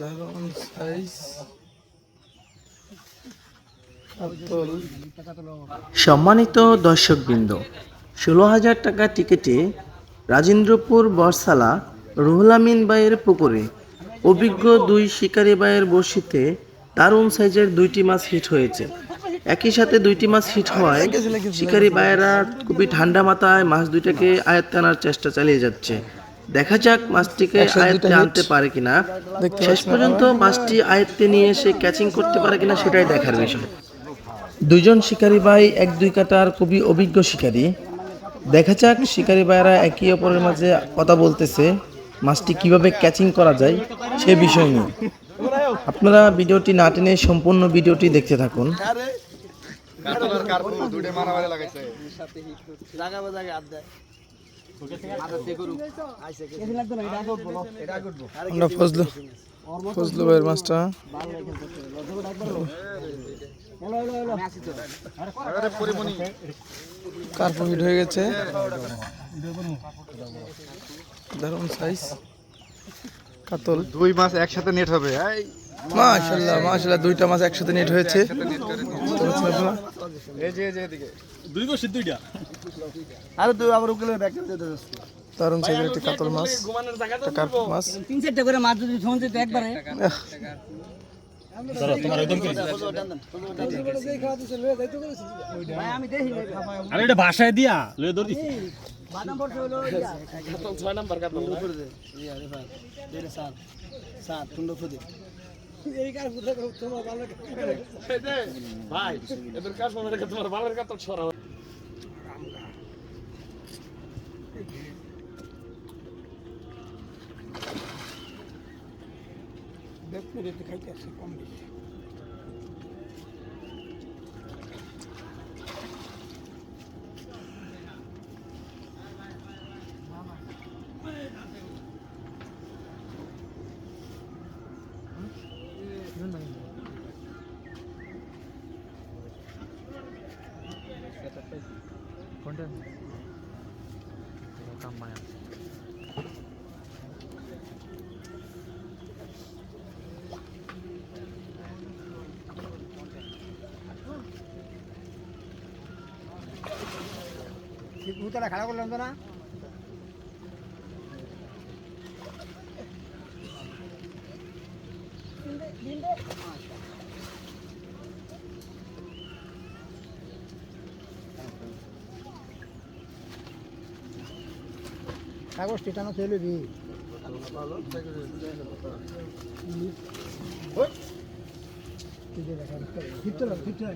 দারুণ সাইজ সম্মানিত দর্শকবৃন্দ, ষোলো হাজার টাকা টিকিটে রাজেন্দ্রপুর বরসালা রুহুল আমিন বাইয়ের পুকুরে অভিজ্ঞ দুই শিকারী বাইয়ের বড়শিতে দারুণ সাইজের দুইটি মাছ হিট হয়েছে। একই সাথে দুইটি মাছ হিট হওয়ায় শিকারী বাইয়েরা খুবই ঠান্ডা মাথায় মাছ দুইটাকে আয়ত্তে আনার চেষ্টা চালিয়ে যাচ্ছে। দেখা যাক মাছটিকে আয়ত্তে আনতে পারে কিনা। শেষ পর্যন্ত মাছটি আয়ত্তে নিয়ে এসে ক্যাচিং করতে পারে কিনা সেটাই দেখার বিষয়। দুইজন শিকারী ভাই এক দুই কাটার খুবই অভিজ্ঞ শিকারী। দেখা যাক শিকারী ভাইরা একে অপরের মাঝে কথা বলতেছে মাছটি কীভাবে ক্যাচিং করা যায় সে বিষয় নিয়ে। আপনারা ভিডিওটি না টেনে সম্পূর্ণ ভিডিওটি দেখতে থাকুন। আমরা ফজলু ফজলু ভাইয়ের মাছটা। হিট হয়ে গেছে? দারুণ সাইজ কাতল। দুই মাস একসাথে নেট হবে, এই। মাশাল্লাহ মাশাল্লাহ দুইটা মাছ একসাথে নেট হয়েছে। দারুণ সাইজের একটি কাতল মাছ তিন চারটা করে মাছ যদি ফোন দিতে একবারে। আরে এটা বাসায় দিয়া লয়ে ধর দিছি। ছয় নাম্বার সাত সাত ফুদে এই কার ফুদে তোমার ভালো ভাই এদের কাজ মনে রেখে তোমার చెప్పేసి కొంటుంది ఒక అమ్మాయి కూతురా కడగలు ఉందనా దీంట్లో কাগজটি টানো চলে দি। ভিতরে ভিতরে।